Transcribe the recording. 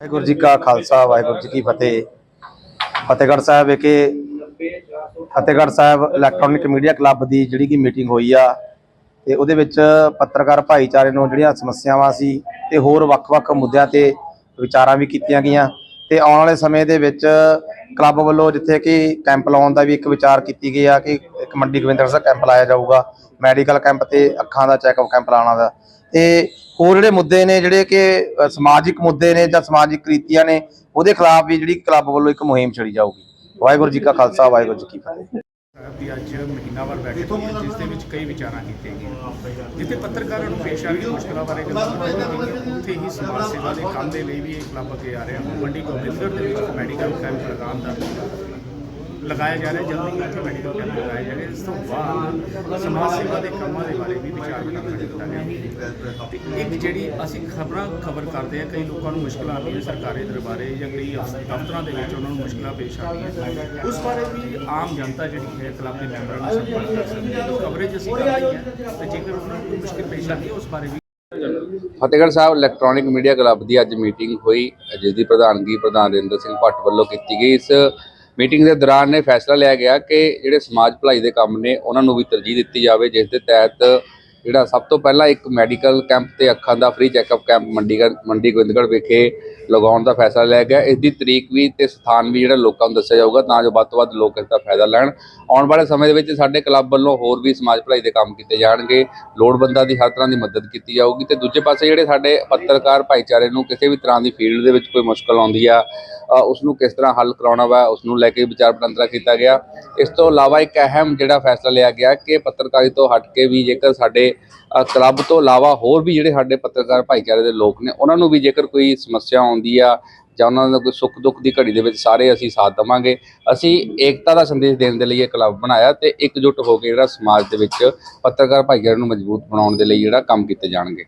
ਵਾਹਿਗੁਰੂ ਜੀ ਕਾ ਖਾਲਸਾ, ਵਾਹਿਗੁਰੂ ਜੀ ਕੀ ਫਤਿਹ। ਫਤਿਹਗੜ੍ਹ ਸਾਹਿਬ ਵਿਖੇ Fatehgarh Sahib electronic media club ਦੀ ਜਿਹੜੀ ਕਿ ਮੀਟਿੰਗ ਹੋਈ ਆ, ਤੇ ਉਹਦੇ ਵਿੱਚ ਪੱਤਰਕਾਰ ਭਾਈਚਾਰੇ ਨੂੰ ਜਿਹੜੀਆਂ ਸਮੱਸਿਆਵਾਂ ਸੀ ਤੇ ਹੋਰ ਵੱਖ-ਵੱਖ ਮੁੱਦਿਆਂ ਤੇ ਵਿਚਾਰਾਂ ਵੀ ਕੀਤੀਆਂ ਗਈਆਂ। ਤੇ ਆਉਣ ਵਾਲੇ ਸਮੇਂ ਦੇ ਵਿੱਚ ਕਲੱਬ ਵੱਲੋਂ ਜਿੱਥੇ ਕਿ ਕੈਂਪ ਲਾਉਣ ਦਾ ਵੀ ਇੱਕ ਵਿਚਾਰ ਕੀਤੀ ਗਈ ਆ ਕਿ ਇੱਕ ਮੰਡੀ ਗੋਬਿੰਦਰ ਸਾਹਿਬ ਕੈਂਪ ਲਾਇਆ ਜਾਊਗਾ, ਮੈਡੀਕਲ ਕੈਂਪ ਤੇ ਅੱਖਾਂ ਦਾ ਚੈੱਕਅਪ ਕੈਂਪ ਲਾਉਣਾ ਦਾ। ਤੇ ਹੋਰ ਜਿਹੜੇ ਮੁੱਦੇ ਨੇ, ਜਿਹੜੇ ਕਿ ਸਮਾਜਿਕ ਮੁੱਦੇ ਨੇ ਜਾਂ ਸਮਾਜਿਕ ਕ੍ਰਿਤੀਆਂ ਨੇ, ਉਹਦੇ ਖਿਲਾਫ ਵੀ ਜਿਹੜੀ ਕਲੱਬ ਵੱਲੋਂ ਇੱਕ ਮੁਹਿੰਮ ਛੜੀ ਜਾਊਗੀ। ਵਾਹਿਗੁਰੂ ਜੀ ਕਾ ਖਾਲਸਾ, ਵਾਹਿਗੁਰੂ ਜੀ ਕੀ ਫਤਿਹ। ਸਾਹਿਬ ਦੀ ਅੱਜ ਮਹੀਨਾਵਾਰ ਬੈਠਕ ਹੋਈ ਹੈ, ਜਿਸ ਦੇ ਵਿੱਚ ਕਈ ਵਿਚਾਰਾਂ ਕੀਤੀਆਂ ਗਈਆਂ। ਜਿੱਥੇ ਪੱਤਰਕਾਰਾਂ ਨੂੰ ਪੇਸ਼ ਆ ਰਹੀਆਂ ਮੁਸ਼ਕਲਾਂ ਬਾਰੇ ਗੱਲਾਂ ਕੀਤੀਆਂ ਗਈਆਂ ਉੱਥੇ ਹੀ ਸਮਾਜ ਸੇਵਾ ਦੇ ਕੰਮ ਦੇ ਲਈ ਵੀ ਇਹ ਕਲੱਬ ਅੱਗੇ ਆ ਰਿਹਾ। ਮੰਡੀ ਗੋਬਿੰਦਗੜ੍ਹ ਦੇ ਵਿੱਚ ਮੈਡੀਕਲ ਕੈਂਪ ਲਗਾਉਣ ਦਾ। ਲਗਾਇਆ ਜਾ ਰਿਹਾ ਜਲਦੀ ਇੱਥੇ ਮੈਡੀਕਲ ਕੈਂਪ ਲਗਾਇਆ ਜਾ ਰਿਹਾ ਇਸ ਤੋਂ ਬਾਅਦ ਸਮਾਜ ਸੇਵਾ ਦੇ ਕੰਮਾਂ ਦੇ ਬਾਰੇ ਵੀ ਵਿਚਾਰ ਵਿਮਰਸ਼ ਕੀਤਾ ਗਿਆ। ਤੇ ਇੱਕ ਜਿਹੜੀ ਅਸੀਂ ਖਬਰਾਂ ਖਬਰ ਕਰਦੇ ਆ ਕਈ ਲੋਕਾਂ ਨੂੰ ਮੁਸ਼ਕਲਾਂ ਆਉਂਦੀਆਂ ਸਰਕਾਰੀ ਦਰਬਾਰੇ ਜਾਂ ਕਈ ਦਫ਼ਤਰਾਂ ਦੇ ਵਿੱਚ ਉਹਨਾਂ ਨੂੰ ਮੁਸ਼ਕਲਾਂ ਪੇਸ਼ ਆਉਂਦੀਆਂ ਉਸ ਬਾਰੇ ਵੀ ਆਮ ਜਨਤਾ ਜਿਹੜੀ ਹੈ, ਕਲੱਬ ਦੇ ਮੈਂਬਰਾਂ ਨੂੰ ਸੰਪਰਕ ਕਰ ਸਕਦੀ ਹੈ। ਕਵਰੇਜ ਅਸੀਂ ਕਰ ਰਹੀ ਹੈ, ਤੇ ਜੇਕਰ ਉਹਨਾਂ ਨੂੰ ਮੁਸ਼ਕਲ ਪੇਸ਼ ਆਉਂਦੀ ਹੈ, ਉਸ ਬਾਰੇ ਵੀ Fatehgarh Sahib electronic media club ਦੀ ਅੱਜ ਮੀਟਿੰਗ ਹੋਈ ਜਿਸ ਦੀ ਪ੍ਰਧਾਨਗੀ ਪ੍ਰਧਾਨ ਰਿੰਦਰ ਸਿੰਘ ਭੱਟ ਵੱਲੋਂ ਕੀਤੀ ਗਈ। ਇਸ ਮੀਟਿੰਗ ਦੇ ਦੌਰਾਨ ਇਹ ਫੈਸਲਾ ਲਿਆ ਗਿਆ ਕਿ ਜਿਹੜੇ ਸਮਾਜ ਭਲਾਈ ਦੇ ਕੰਮ ਨੇ, ਉਹਨਾਂ ਨੂੰ ਵੀ ਤਰਜੀਹ ਦਿੱਤੀ ਜਾਵੇ, ਜਿਸ ਦੇ ਤਹਿਤ ਜਿਹੜਾ ਸਭ ਤੋਂ ਪਹਿਲਾਂ ਇੱਕ ਮੈਡੀਕਲ ਕੈਂਪ ਤੇ ਅੱਖਾਂ ਦਾ free checkup camp Mandigarh, Mandi Gobindgarh ਵਿਖੇ ਲਗਾਉਣ ਦਾ ਫੈਸਲਾ ਲਿਆ ਗਿਆ। ਇਸ ਦੀ ਤਰੀਕ ਵੀ ਤੇ ਸਥਾਨ ਵੀ ਜਿਹੜਾ ਲੋਕਾਂ ਨੂੰ ਦੱਸਿਆ ਜਾਊਗਾ, ਤਾਂ ਜੋ ਵੱਧ ਤੋਂ ਵੱਧ ਲੋਕ ਇਸ ਦਾ ਫਾਇਦਾ ਲੈਣ। ਆਉਣ ਵਾਲੇ ਸਮੇਂ ਦੇ ਵਿੱਚ ਸਾਡੇ ਕਲੱਬ ਵੱਲੋਂ ਹੋਰ ਵੀ ਸਮਾਜ ਭਲਾਈ ਦੇ ਕੰਮ ਕੀਤੇ ਜਾਣਗੇ। ਲੋੜਵੰਦਾਂ ਦੀ ਹਰ ਤਰ੍ਹਾਂ ਦੀ ਮਦਦ ਕੀਤੀ ਜਾਊਗੀ। ਤੇ ਦੂਜੇ ਪਾਸੇ ਜਿਹੜੇ ਸਾਡੇ ਪੱਤਰਕਾਰ ਭਾਈਚਾਰੇ ਨੂੰ ਕਿਸੇ ਵੀ ਤਰ੍ਹਾਂ ਦੀ ਫੀਲਡ ਦੇ ਵਿੱਚ ਕੋਈ ਮੁਸ਼ਕਲ ਆਉਂਦੀ ਆ ਉਸ ਨੂੰ ਕਿਸ ਤਰ੍ਹਾਂ ਹੱਲ ਕਰਾਉਣਾ ਵਾ ਉਸ ਨੂੰ ਲੈ ਕੇ ਵਿਚਾਰ ਵਟਾਂਦਰਾ ਕੀਤਾ ਗਿਆ। ਇਸ ਤੋਂ ਇਲਾਵਾ ਇੱਕ ਅਹਿਮ ਜਿਹੜਾ ਫੈਸਲਾ ਲਿਆ ਗਿਆ ਕਿ ਪੱਤਰਕਾਰੀ ਤੋਂ ਹਟ ਕੇ ਵੀ ਜੇਕਰ ਸਾਡੇ ਕਲੱਬ ਤੋਂ ਇਲਾਵਾ ਹੋਰ ਵੀ ਜਿਹੜੇ ਸਾਡੇ ਪੱਤਰਕਾਰ ਭਾਈਚਾਰੇ ਦੇ ਲੋਕ ਨੇ, ਉਹਨਾਂ ਨੂੰ ਵੀ ਜੇਕਰ ਕੋਈ ਸਮੱਸਿਆ ਆਉਂਦੀ ਆ ਜਾਂ ਉਹਨਾਂ ਦਾ ਕੋਈ ਸੁੱਖ ਦੁੱਖ ਦੀ ਘੜੀ ਦੇ ਵਿੱਚ ਸਾਰੇ ਅਸੀਂ ਸਾਥ ਦੇਵਾਂਗੇ, ਅਸੀਂ ਏਕਤਾ ਦਾ ਸੰਦੇਸ਼ ਦੇਣ ਦੇ ਲਈ ਇਹ ਕਲੱਬ ਬਣਾਇਆ ਤੇ ਇਕਜੁੱਟ ਹੋ ਕੇ ਜਿਹੜਾ ਸਮਾਜ ਦੇ ਵਿੱਚ ਪੱਤਰਕਾਰ ਭਾਈਚਾਰੇ ਨੂੰ ਮਜ਼ਬੂਤ ਬਣਾਉਣ ਦੇ ਲਈ ਜਿਹੜਾ ਕੰਮ ਕੀਤੇ ਜਾਣਗੇ।